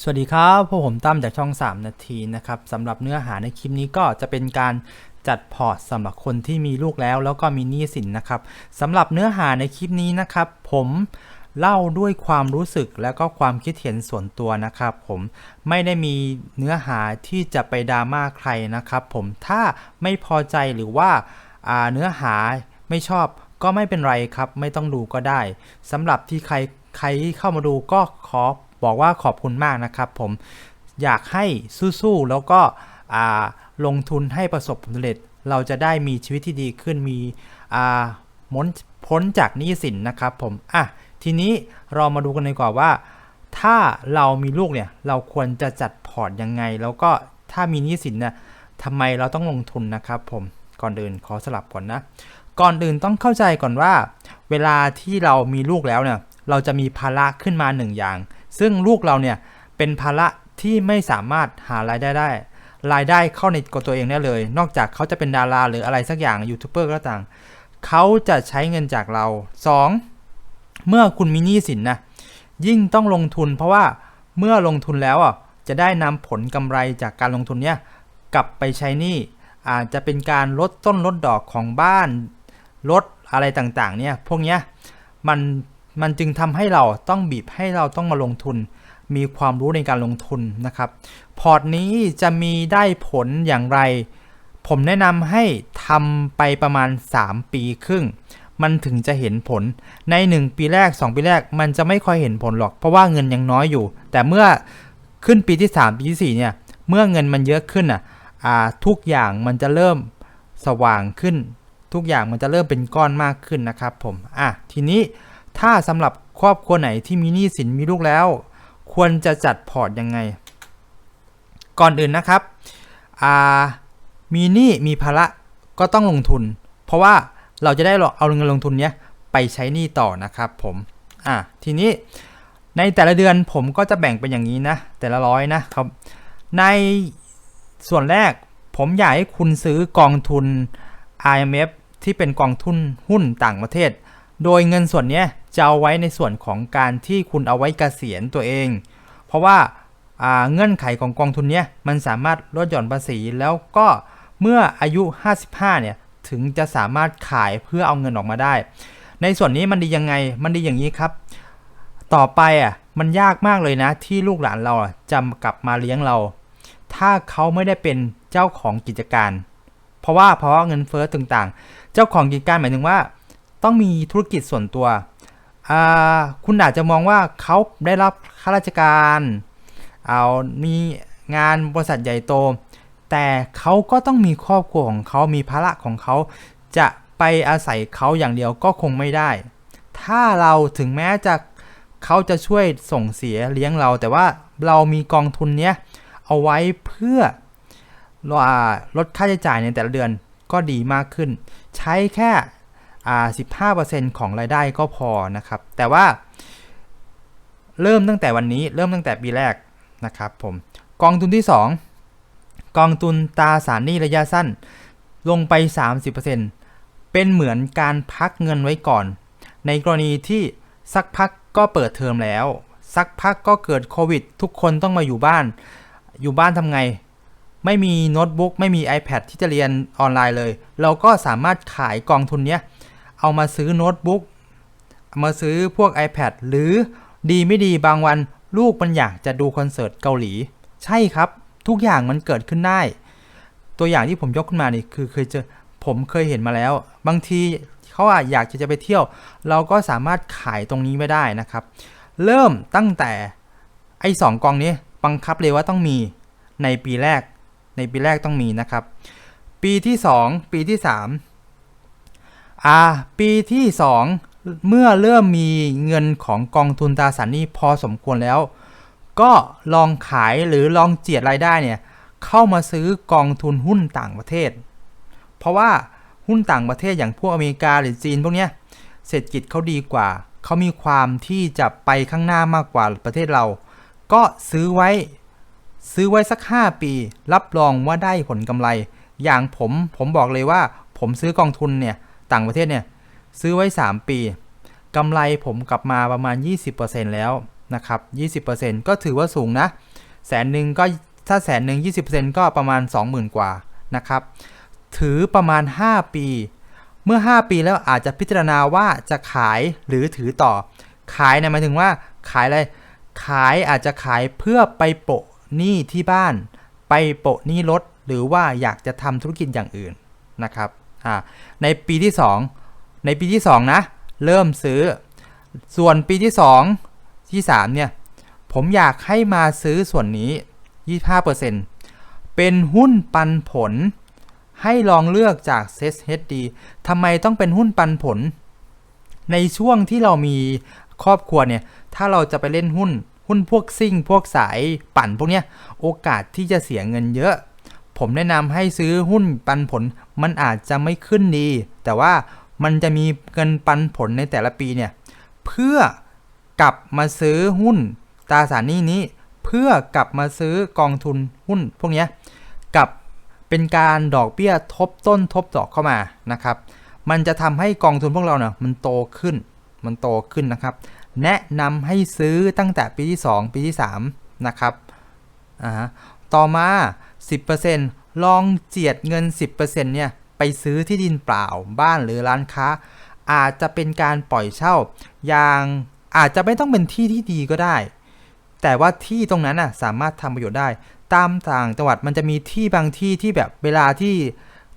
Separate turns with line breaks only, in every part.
สวัสดีครับพวกผมตั้มจากช่อง 3 นาทีนะครับสำหรับเนื้อหาในคลิปนี้ก็จะเป็นการจัดพอร์ตสำหรับคนที่มีลูกแล้ว แล้วก็มีหนี้สินนะครับสำหรับเนื้อหาในคลิปนี้นะครับ ผมเล่าด้วยความรู้สึกแล้วก็ความคิดเห็นส่วนตัวนะครับ ผมไม่ได้มีเนื้อหาที่จะไปดราม่าใครนะครับ ผมถ้าไม่พอใจหรือว่าอ่าเนื้อหาไม่ชอบก็ไม่เป็นไรครับ ไม่ต้องดูก็ได้สำหรับที่ใครใครเข้ามาดูก็ขอ บอกว่าขอบคุณมากนะครับผมอยากให้สู้ๆแล้วก็ลงทุนให้ประสบผลสำเร็จ เราจะได้มีชีวิตที่ดีขึ้นมีม้นพ้นจากหนี้สินนะครับผมอะทีนี้เรามาดูกันดีกว่าว่า ถ้าเรามีลูกเนี่ยเราควรจะจัดพอร์ตยังไง แล้วก็ถ้ามีหนี้สินเนี่ยทำไมเราต้องลงทุนนะครับผมก่อนอื่นขอสลับก่อนนะก่อนอื่นต้องเข้าใจก่อนว่า เวลาที่เรามีลูกแล้วเนี่ยเราจะมีภาระขึ้นมาหนึ่งอย่าง ซึ่งลูกเราเนี่ยเป็นภาระที่ไม่สามารถหารายได้ได้ รายได้เข้าในตัวเองได้เลย นอกจากเขาจะเป็นดาราหรืออะไรสักอย่างยูทูบเบอร์ก็ต่างเขาจะใช้เงินจากเรา 2. เมื่อคุณมีหนี้สินนะยิ่งต้องลงทุน เพราะว่าเมื่อลงทุนแล้วอะจะได้นำผลกำไรจากการลงทุนเนี่ยกลับไปใช้หนี้อาจจะเป็นการลดต้นลดดอกของบ้านลดอะไรต่างๆเนี่ยพวกเนี้ยมัน มันจึงทำให้เราต้องบีบให้เราต้องมาลงทุน มีความรู้ในการลงทุนนะครับ พอร์ตนี้จะมีได้ผลอย่างไร ผมแนะนำให้ทำไปประมาณ 3 ปีครึ่ง มันถึงจะเห็นผลใน 1 ปีแรก 2 ปีแรกมันจะไม่ค่อยเห็นผลหรอก เพราะว่าเงินยังน้อยอยู่ แต่เมื่อขึ้นปีที่ 3 ปีที่ 4 เนี่ย เมื่อเงินมันเยอะขึ้นอะอ่าทุกอย่างมันจะเริ่มสว่างขึ้น ทุกอย่างมันจะเริ่มเป็นก้อนมากขึ้นนะครับผมอะทีนี้ ถ้าสำหรับครอบครัวไหนที่มีหนี้สินมีลูกแล้ว ควรจะจัดพอร์ตยังไง ก่อนอื่นนะครับมีหนี้มีภาระก็ต้องลงทุน เพราะว่าเราจะได้เอาเงินลงทุนเนี้ยไปใช้หนี้ต่อนะครับผมอะทีนี้ในแต่ละเดือนผมก็จะแบ่งเป็นอย่างนี้นะ แต่ละร้อยนะครับ ในส่วนแรกผมอยากให้คุณซื้อกองทุน IMF ที่เป็นกองทุนหุ้นต่างประเทศ โดยเงินส่วนนี้ จะเอาไว้ในส่วนของการที่คุณเอาไว้เกษียณตัวเอง เพราะว่าเงื่อนไขของกองทุนนี้มันสามารถลดหย่อนภาษีแล้วก็เมื่ออายุ 55 เนี่ยถึงจะสามารถขายเพื่อเอาเงินออกมาได้ ในส่วนนี้มันดียังไง มันดีอย่างนี้ครับ ต่อไปอะมันยากมากเลยนะ ที่ลูกหลานเราจะกลับมาเลี้ยงเรา ถ้าเขาไม่ได้เป็นเจ้าของกิจการ เพราะว่าเพราะเงินเฟ้อต่างๆ เจ้าของกิจการหมายถึงว่า ต้องมีธุรกิจส่วนตัว คุณอาจจะมองว่าเขาได้รับข้าราชการเอามีงานบริษัทใหญ่โต แต่เขาก็ต้องมีครอบครัวของเขามีภาระของเขา จะไปอาศัยเขาอย่างเดียวก็คงไม่ได้ ถ้าเราถึงแม้จะเขาจะช่วยส่งเสียเลี้ยงเรา แต่ว่าเรามีกองทุนเนี้ยเอาไว้เพื่อลดค่าใช้จ่ายในแต่ละเดือนก็ดีมากขึ้น ใช้แค่ 15%ของรายได้ก็พอนะครับ แต่ว่า เริ่มตั้งแต่วันนี้เริ่มตั้งแต่ปีแรกนะครับผมกองทุนที่ 2 กองทุนตราสารหนี้ระยะสั้น ลงไป 30%เป็นเหมือนการพักเงินไว้ก่อน ในกรณีที่สักพักก็เปิดเทอมแล้ว สักพักก็เกิดโควิด ทุกคนต้องมาอยู่บ้าน อยู่บ้านทำไง ไม่มีโน้ตบุ๊กไม่มี iPad ที่จะเรียนออนไลน์เลย เราก็สามารถขายกองทุนเนี้ย เอามาซื้อโน้ตบุ๊กมาซื้อพวก iPad หรือดีไม่ดีบางวันลูกมันอยากจะดูคอนเสิร์ตเกาหลี ใช่ครับ ทุกอย่างมันเกิดขึ้นได้ ตัวอย่างที่ผมยกขึ้นมานี่คือเคยเจอผมเคยเห็นมาแล้ว บางทีเขาอาจอยากจะจะไปเที่ยว เราก็สามารถขายตรงนี้ไม่ได้นะครับ เริ่มตั้งแต่ไอ้สองกองนี้บังคับเลยว่าต้องมีในปีแรก ในปีแรกต้องมีนะครับ ปีที่ 2 ปีที่ 3 อ่าปีที่ 2 เมื่อเริ่มมีเงินของกองทุนตราสารหนี้พอสมควรแล้ว ก็ลองขายหรือลองเจียดรายได้เนี่ยเข้ามาซื้อกองทุนหุ้นต่างประเทศ เพราะว่าหุ้นต่างประเทศอย่างพวกอเมริกาหรือจีนพวกเนี้ยเศรษฐกิจเขาดีกว่า เขามีความที่จะไปข้างหน้ามากกว่าประเทศเรา ก็ซื้อไว้ซื้อไว้สัก 5 ปี รับรองว่าได้ผลกำไร อย่างผมผมบอกเลยว่าผมซื้อกองทุนเนี่ย ต่างประเทศเนี่ยซื้อไว้ 3 ปีกำไรผมกลับมาประมาณ 20%แล้วนะครับ 20%ก็ถือว่าสูงนะ แสนหนึ่งก็ถ้าแสนหนึ่ง20%ก็ประมาณ 20,000 กว่านะครับ ถือประมาณ 5 ปี เมื่อ 5 ปีแล้วอาจจะพิจารณาว่าจะขายหรือถือต่อ ขายเนี่ยหมายถึงว่าขายอะไร ขายอาจจะขายเพื่อไปโปะหนี้ที่บ้าน ไปโปะหนี้รถ หรือว่าอยากจะทำธุรกิจอย่างอื่นนะครับ อ่าในปีที่ 2 ในปีที่ 2 นะ เริ่มซื้อ ส่วนปีที่ 2 ที่ 3 เนี่ย ผมอยากให้มาซื้อส่วนนี้ 25%เป็นหุ้นปันผล ให้ลองเลือกจาก s HD ทำไมต้องเป็นหุ้นปันผล ในช่วงที่เรามีครอบครัวเนี่ย ถ้าเราจะไปเล่นหุ้น หุ้นพวกซิ่ง พวกสายปั่นพวกเนี้ย โอกาสที่จะเสียเงินเยอะ ผมแนะนำให้ซื้อหุ้นปันผล มันอาจจะไม่ขึ้นดี แต่ว่ามันจะมีเงินปันผลในแต่ละปีเนี่ย เพื่อกลับมาซื้อหุ้นตราสารหนี้นี้ เพื่อกลับมาซื้อกองทุนหุ้นพวกนี้กับเป็นการดอกเบี้ยทบต้นทบดอกเข้ามานะครับ มันจะทำให้กองทุนพวกเราเนี่ยมันโตขึ้น มันโตขึ้นนะครับ แนะนำให้ซื้อตั้งแต่ปีที่ 2 ปีที่3นะครับอ่าต่อมา 10%ลองเจียดเงิน 10%เนี่ยไปซื้อที่ดินเปล่าบ้านหรือร้านค้า อาจจะเป็นการปล่อยเช่า อย่างอาจจะไม่ต้องเป็นที่ที่ดีก็ได้ แต่ว่าที่ตรงนั้นน่ะสามารถทำประโยชน์ได้ ตามต่างจังหวัดมันจะมีที่บางที่ที่แบบเวลาที่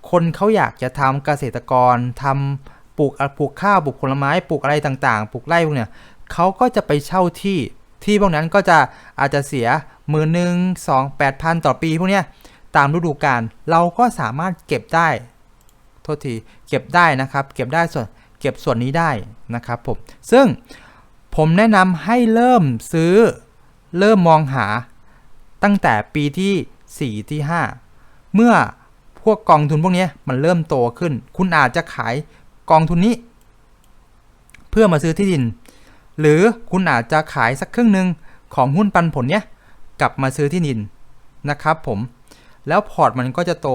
คนเขาอยากจะทำเกษตรกรทำปลูกปลูกข้าวปลูกผลไม้ปลูกอะไรต่างๆ ปลูกไร่พวกเนี้ยเขาก็จะไปเช่าที่ที่พวกนั้นก็จะอาจจะเสีย หมื่นหนึ่งสองแปดพันต่อปีพวกเนี้ยตามฤดูกาลเราก็สามารถเก็บได้โทษทีเก็บได้นะครับ เก็บได้ส่วนเก็บส่วนนี้ได้นะครับผมซึ่งผมแนะนำให้เริ่มซื้อเริ่มมองหาตั้งแต่ปีที่ 4 ที่ 5 เมื่อพวกกองทุนพวกนี้มันเริ่มโตขึ้น คุณอาจจะขายกองทุนนี้ เพื่อมาซื้อที่ดิน หรือคุณอาจจะขายสักครึ่งหนึ่งของหุ้นปันผลเนี้ย กลับมาซื้อที่ดินนะครับผมแล้วพอร์ตมันก็จะโต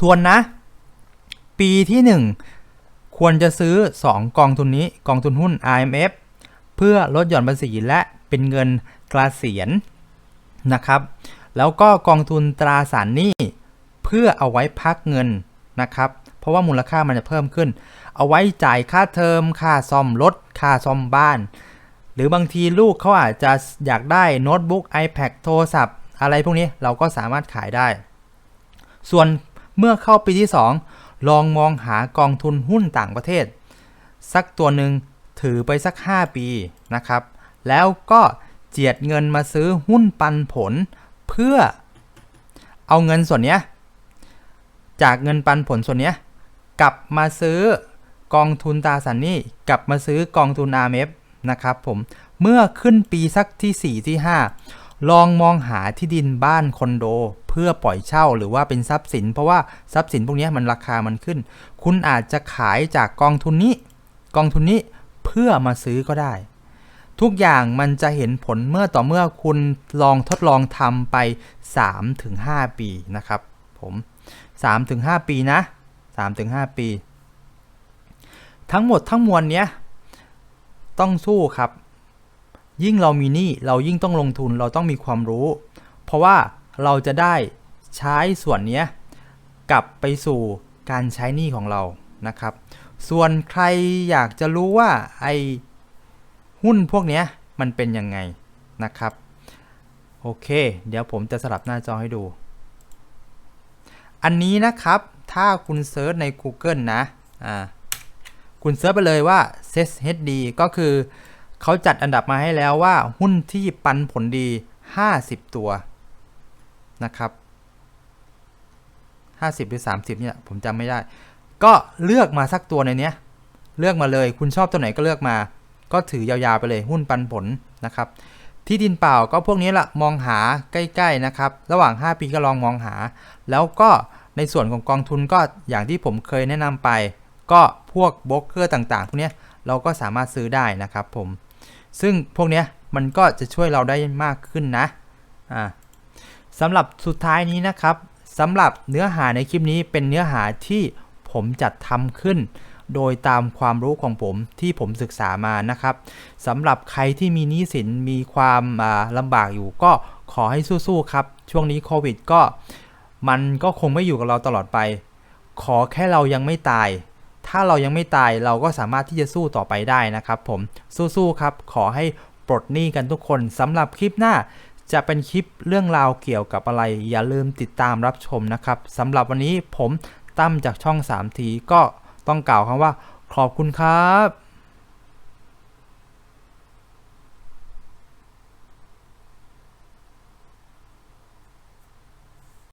ทวนนะ ปีที่ 1 ควรจะซื้อ 2 กองทุนนี้กองทุนหุ้น IMF เพื่อลดหย่อนภาษีและเป็นเงินกลาเสียนนะครับ แล้วก็กองทุนตราสารหนี้เพื่อเอาไว้พักเงินนะครับ เพราะว่ามูลค่ามันจะเพิ่มขึ้น เอาไว้จ่ายค่าเทอมค่าซ่อมรถค่าซ่อมบ้าน หรือบางทีลูกเขาอาจจะอยากได้โน้ตบุ๊ก iPad โทรศัพท์ อะไรพวกนี้เราก็สามารถขายได้ ส่วนเมื่อเข้าปีที่ 2 ลองมองหากองทุนหุ้นต่างประเทศ สักตัวหนึ่งถือไปสัก 5 ปีนะครับ แล้วก็เจียดเงินมาซื้อหุ้นปันผล เพื่อเอาเงินส่วนนี้จากเงินปันผลส่วนนี้กลับมาซื้อกองทุนตาสารหนี้กลับมาซื้อกองทุน RMF นะครับผมเมื่อขึ้นปีสักที่ 4 ที่ 5 ลองมองหาที่ดินบ้านคอนโด เพื่อปล่อยเช่าหรือว่าเป็นทรัพย์สิน เพราะว่าทรัพย์สินพวกนี้มันราคามันขึ้น คุณอาจจะขายจากกองทุนนี้ กองทุนนี้เพื่อมาซื้อก็ได้ ทุกอย่างมันจะเห็นผลเมื่อต่อเมื่อคุณลองทดลองทำไป 3-5 ปีนะครับ ผม3-5 ปีนะ3-5 ปี ทั้งหมดทั้งมวลเนี้ย ต้องสู้ครับ ยิ่งเรามีหนี้เรายิ่งต้องลงทุนเราต้องมีความรู้ เพราะว่าเราจะได้ใช้ส่วนนี้กลับไปสู่การใช้หนี้ของเรานะครับ ส่วนใครอยากจะรู้ว่าไอ้หุ้นพวกนี้มันเป็นยังไงนะครับ โอเค เดี๋ยวผมจะสลับหน้าจอให้ดู อันนี้นะครับถ้าคุณเซิร์ชใน Google นะอ่าคุณเซิร์ชไปเลยว่า SET-HD ก็คือเขาจัดอันดับมาให้แล้วว่าหุ้นที่ปันผลดี 50 ตัวนะครับ 50 หรือ 30 เนี่ย ผมจำไม่ได้ ก็เลือกมาสักตัวในเนี้ย เลือกมาเลยคุณชอบตัวไหนก็เลือกมา ก็ถือยาวๆไปเลยหุ้นปันผลนะครับ ที่ดินเปล่าก็พวกนี้ละมองหาใกล้ๆนะครับ ระหว่าง 5 ปีก็ลองมองหา แล้วก็ในส่วนของกองทุนก็อย่างที่ผมเคยแนะนำไป ก็พวกโบรกเกอร์ต่างๆพวกนี้ เราก็สามารถซื้อได้นะครับผม ซึ่งพวกเนี้ยมันก็จะช่วยเราได้มากขึ้นนะอ่าสำหรับสุดท้ายนี้นะครับสำหรับเนื้อหาในคลิปนี้เป็นเนื้อหาที่ผมจัดทำขึ้น โดยตามความรู้ของผมที่ผมศึกษามานะครับสำหรับใครที่มีหนี้สินมีความลำบากอยู่ก็ขอให้สู้ๆครับ ช่วงนี้โควิดก็มันก็คงไม่อยู่กับเราตลอดไป ขอแค่เรายังไม่ตาย ถ้าเรายังไม่ตายเราก็สามารถที่จะสู้ต่อไปได้นะครับผมสู้ๆครับ ขอให้ปลดหนี้กันทุกคนสำหรับคลิปหน้า จะเป็นคลิปเรื่องราวเกี่ยวกับอะไร อย่าลืมติดตามรับชมนะครับสำหรับวันนี้ผมตั้มจากช่อง 3 ทีก็ต้องกล่าวคำว่า ขอบคุณครับ